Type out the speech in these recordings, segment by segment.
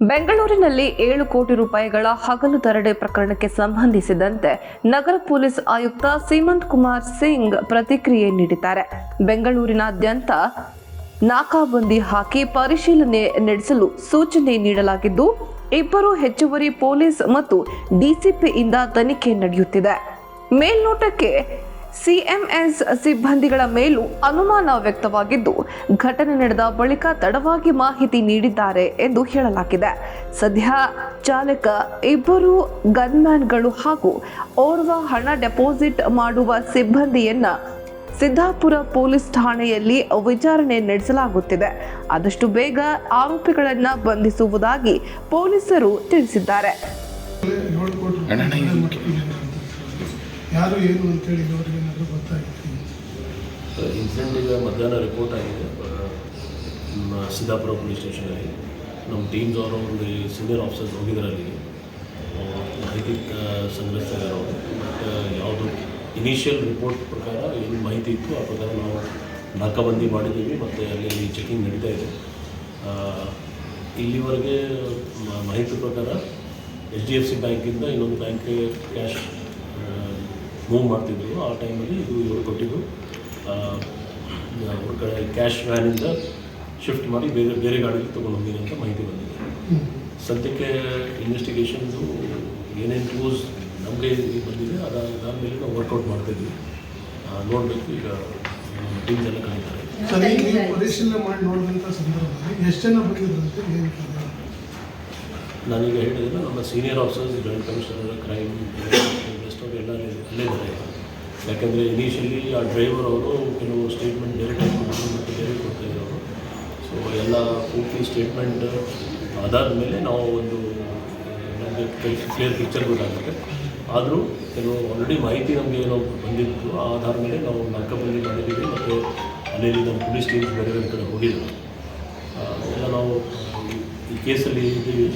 ಬೆಂಗಳೂರಿನಲ್ಲಿ ಏಳು ಕೋಟಿ ರೂಪಾಯಿಗಳ ಹಗಲು ದರಡೆ ಪ್ರಕರಣಕ್ಕೆ ಸಂಬಂಧಿಸಿದಂತೆ ನಗರ ಪೊಲೀಸ್ ಆಯುಕ್ತ ಸೀಮಂತ್ ಕುಮಾರ್ ಸಿಂಗ್ ಪ್ರತಿಕ್ರಿಯೆ ನೀಡಿದ್ದಾರೆ. ಬೆಂಗಳೂರಿನಾದ್ಯಂತ ನಾಕಾಬಂದಿ ಹಾಕಿ ಪರಿಶೀಲನೆ ನಡೆಸಲು ಸೂಚನೆ ನೀಡಲಾಗಿದ್ದು, ಇಬ್ಬರು ಹೆಚ್ಚುವರಿ ಪೊಲೀಸ್ ಮತ್ತು ಡಿಸಿಪಿಯಿಂದ ತನಿಖೆ ನಡೆಯುತ್ತಿದೆ. ಮೇಲ್ನೋಟಕ್ಕೆ ಸಿಎಂಎಸ್ ಸಿಬ್ಬಂದಿಗಳ ಮೇಲೂ ಅನುಮಾನ ವ್ಯಕ್ತವಾಗಿದ್ದು, ಘಟನೆ ನಡೆದ ಬಳಿಕ ತಡವಾಗಿ ಮಾಹಿತಿ ನೀಡಿದ್ದಾರೆ ಎಂದು ಹೇಳಲಾಗಿದೆ. ಸದ್ಯ ಚಾಲಕ ಇಬ್ಬರು ಗನ್ಮ್ಯಾನ್ಗಳು ಹಾಗೂ ಓರ್ವ ಹಣ ಡೆಪಾಸಿಟ್ ಮಾಡುವ ಸಿಬ್ಬಂದಿಯನ್ನ ಸಿದ್ದಾಪುರ ಪೊಲೀಸ್ ಠಾಣೆಯಲ್ಲಿ ವಿಚಾರಣೆ ನಡೆಸಲಾಗುತ್ತಿದೆ. ಆದಷ್ಟು ಬೇಗ ಆರೋಪಿಗಳನ್ನು ಬಂಧಿಸುವುದಾಗಿ ಪೊಲೀಸರು ತಿಳಿಸಿದ್ದಾರೆ. ಯಾರು ಏನು ಅಂತೇಳಿ ಅವ್ರಿಗೆ ಏನಾದರೂ ಗೊತ್ತಾಗಿತ್ತು. ಇನ್ಸಿಡೆಂಟ್ ಈಗ ಮಧ್ಯಾಹ್ನ ರಿಪೋರ್ಟ್ ಆಗಿದೆ. ನಮ್ಮ ಸಿದ್ದಾಪುರ ಪೊಲೀಸ್ ಸ್ಟೇಷನಲ್ಲಿ ನಮ್ಮ ಟೀಮ್ಸ್ ಅವರು ಒಂದು ಸೀನಿಯರ್ ಆಫೀಸರ್ಸ್ ಹೋಗಿದ್ದಾರೆ ಅಲ್ಲಿಗೆ ಆ, ಮಾಹಿತಿ ಸಂಗ್ರಹಿಸ್ತಾರೆ ಬಟ್ ಯಾವುದು ಇನಿಷಿಯಲ್ ರಿಪೋರ್ಟ್ ಪ್ರಕಾರ ಏನು ಮಾಹಿತಿ ಇತ್ತು ಆ ಪ್ರಕಾರ ನಾವು ನಾಕಾಬಂದಿ ಮಾಡಿದ್ದೀವಿ. ಮತ್ತು ಅಲ್ಲಿ ಚೆಕಿಂಗ್ ನಡೀತಾ ಇದೆ. ಇಲ್ಲಿವರೆಗೆ ಮಾಹಿತಿ ಪ್ರಕಾರ ಎಚ್ ಡಿ ಎಫ್ ಸಿ ಬ್ಯಾಂಕಿಂದ ಇನ್ನೊಂದು ಬ್ಯಾಂಕ್ಗೆ ಕ್ಯಾಶ್ ಮೂವ್ ಮಾಡ್ತಿದ್ರು. ಆ ಟೈಮಲ್ಲಿ ಇದು ಇವರು ಕೊಟ್ಟಿದ್ದು. ಅವ್ರ ಕಡೆ ಕ್ಯಾಶ್ ವ್ಯಾನಿಂದ ಶಿಫ್ಟ್ ಮಾಡಿ ಬೇರೆ ಬೇರೆ ಗಾಡಿಗೆ ತೊಗೊಂಡು ಹೋಗಿದೆ ಅಂತ ಮಾಹಿತಿ ಬಂದಿದೆ. ಸದ್ಯಕ್ಕೆ ಇನ್ವೆಸ್ಟಿಗೇಷನ್ದು ಏನೇನು ಕ್ಲೂಸ್ ನಮಗೆ ಬಂದಿದೆ ಅದಾದ ಅದಾದಮೇಲೆ ನಾವು ವರ್ಕೌಟ್ ಮಾಡ್ತಿದ್ವಿ. ನೋಡಬೇಕು ಈಗ ಟೀಮ್ಸ್ ಎಲ್ಲ ಕರೀತಾರೆ. ಸರ್ ಈಗ ನೀವು ಪರಿಶೀಲನೆ ಮಾಡಿ ನೋಡಿದಂಥ ಸಂದರ್ಭದಲ್ಲಿ ಎಷ್ಟು ಜನ ಬಂದಿದ್ರಂತೆ ಏನು ಕಾರಣ? ನಾನೀಗ ಹೇಳಿದ್ರೆ ನಮ್ಮ senior officers joint commissioner crime ಅವರು ಎಲ್ಲ ಅಲ್ಲೇ ಯಾಕಂದರೆ ಇನಿಷಿಯಲಿ ಆ ಡ್ರೈವರ್ ಅವರು ಕೆಲವು ಸ್ಟೇಟ್ಮೆಂಟ್ ಡೈರೆಕ್ಟಾಗಿ ಕೊಟ್ಟರು ಮತ್ತು ಕೊಡ್ತಾ ಇದ್ದಾರೆ ಸೊ ಎಲ್ಲ ಪೂರ್ತಿ ಸ್ಟೇಟ್ಮೆಂಟ್ ಅದಾದಮೇಲೆ ನಾವು ಒಂದು, ನಮಗೆ ಕ್ಲಿಯರ್ ಪಿಕ್ಚರ್ ಗೊತ್ತಾಗುತ್ತೆ. ಆದರೂ ಕೆಲವು ಆಲ್ರೆಡಿ ಮಾಹಿತಿ ನಮಗೆ ಏನೋ ಬಂದಿತ್ತು. ಆ ಆಧಾರ ಮೇಲೆ ನಾವು ನಾಲ್ಕಬಂದಿ ಮಾಡಿದ್ದೀವಿ ಮತ್ತು ಅಲ್ಲಿ ನಮ್ಮ ಪೊಲೀಸ್ ಟೀಮ್ಸ್ ಬೇರೆ ಬೇರೆ ಕಡೆ ಹೋಗಿದ್ದರು ಎಲ್ಲ ನಾವು ಈ- ಈ ಕೇಸಲ್ಲಿ ಇದ್ದೀವಿ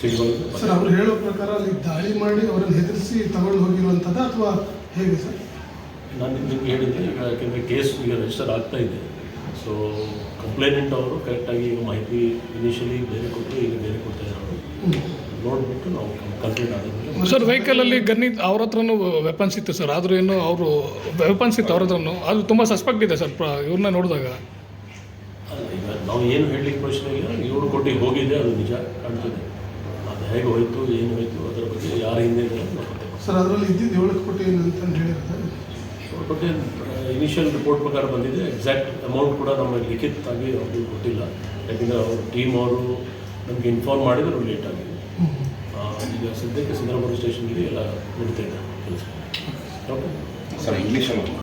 ಸಿಗ್ಬೋದು. ಸರ್ ಅವರು ಹೇಳೋ ಪ್ರಕಾರ ಅಲ್ಲಿ ದಾಳಿ ಮಾಡಿ ಅವರನ್ನು ಹೆದರಿಸಿ ತಗೊಂಡು ಹೋಗಿರುವಂಥದ್ದು ಅಥವಾ ಹೇಗೆ ಸರ್? ನಾನು ನಿಮಗೆ ಹೇಳಿದ್ದೆ ಈಗ ಯಾಕೆಂದರೆ ಕೇಸ್ ಈಗ ರಿಜಿಸ್ಟರ್ ಆಗ್ತಾ ಇದೆ. ಸೊ ಕಂಪ್ಲೇನೆಂಟ್ ಅವರು ಕರೆಕ್ಟಾಗಿ ಈಗ ಮಾಹಿತಿ ಇನಿಷಿಯಲಿ ಬೇರೆ ಕೊಟ್ಟರು ಈಗ ಬೇರೆ ಕೊಡ್ತಾ ಇದ್ದಾರೆ ನೋಡಿಬಿಟ್ಟು ನಾವು ಕಂಪ್ಲೇಂಟ್ ಆಗಿದೆ ಸರ್ ವೆಹಿಕಲಲ್ಲಿ ಗನ್ನಿ ಅವ್ರ ಹತ್ರನೂ ವೆಪನ್ಸ್ ಇತ್ತು ಸರ್. ಆದರೂ ಏನು ಅವರು ವೆಪನ್ಸ್ ಇತ್ತು ಅವ್ರ ಹತ್ರನೂ. ಅದು ತುಂಬ ಸಸ್ಪೆಕ್ಟ್ ಇದೆ ಸರ್ ಇವ್ರನ್ನ ನೋಡಿದಾಗ. ಅಲ್ಲ, ಈಗ ನಾವು ಏನು ಹೇಳಲಿಕ್ಕೆ ಪ್ರಶ್ನೆ ಇಲ್ಲ. ಇವರು ಕೊಟ್ಟಿಗೆ ಹೋಗಿದೆ ಅದು ನಿಜ ಕಾಣ್ತದೆ. ಹೇಗೆ ಹೋಯಿತು ಏನು ಹೋಯಿತು ಅದರ ಬಗ್ಗೆ ಯಾರ ಹಿಂದೆ. ಸರ್ ಅದರಲ್ಲಿ ಇದ್ದಿದ್ದು ಏಳು ಕೋಟಿ ಏನು ಅಂತ ಹೇಳಿರ್ತಾರೆ ಅವ್ರ ಬಗ್ಗೆ ಇನಿಷಿಯಲ್ ರಿಪೋರ್ಟ್ ಪ್ರಕಾರ ಬಂದಿದೆ. ಎಕ್ಸಾಕ್ಟ್ ಅಮೌಂಟ್ ಕೂಡ ನಮಗೆ ಲಿಖಿತಾಗಿ ಅವ್ರಿಗೆ ಕೊಟ್ಟಿಲ್ಲ ಯಾಕೆಂದರೆ ಅವ್ರ ಟೀಮ್ ಅವರು ನಮಗೆ ಇನ್ಫಾರ್ಮ್ ಮಾಡಿದ್ರು ಲೇಟ್ ಆಗಿದೆ ಆ, ಈಗ ಸದ್ಯಕ್ಕೆ ಸಿಂಗಾಪುರ ಸ್ಟೇಷನ್ಗೆ ಎಲ್ಲ ನಡೀತಾ ಇದೆ ಕೆಲಸ. ಓಕೆ ಸರ್ ಇಂಗ್ಲೀಷಲ್ಲಿ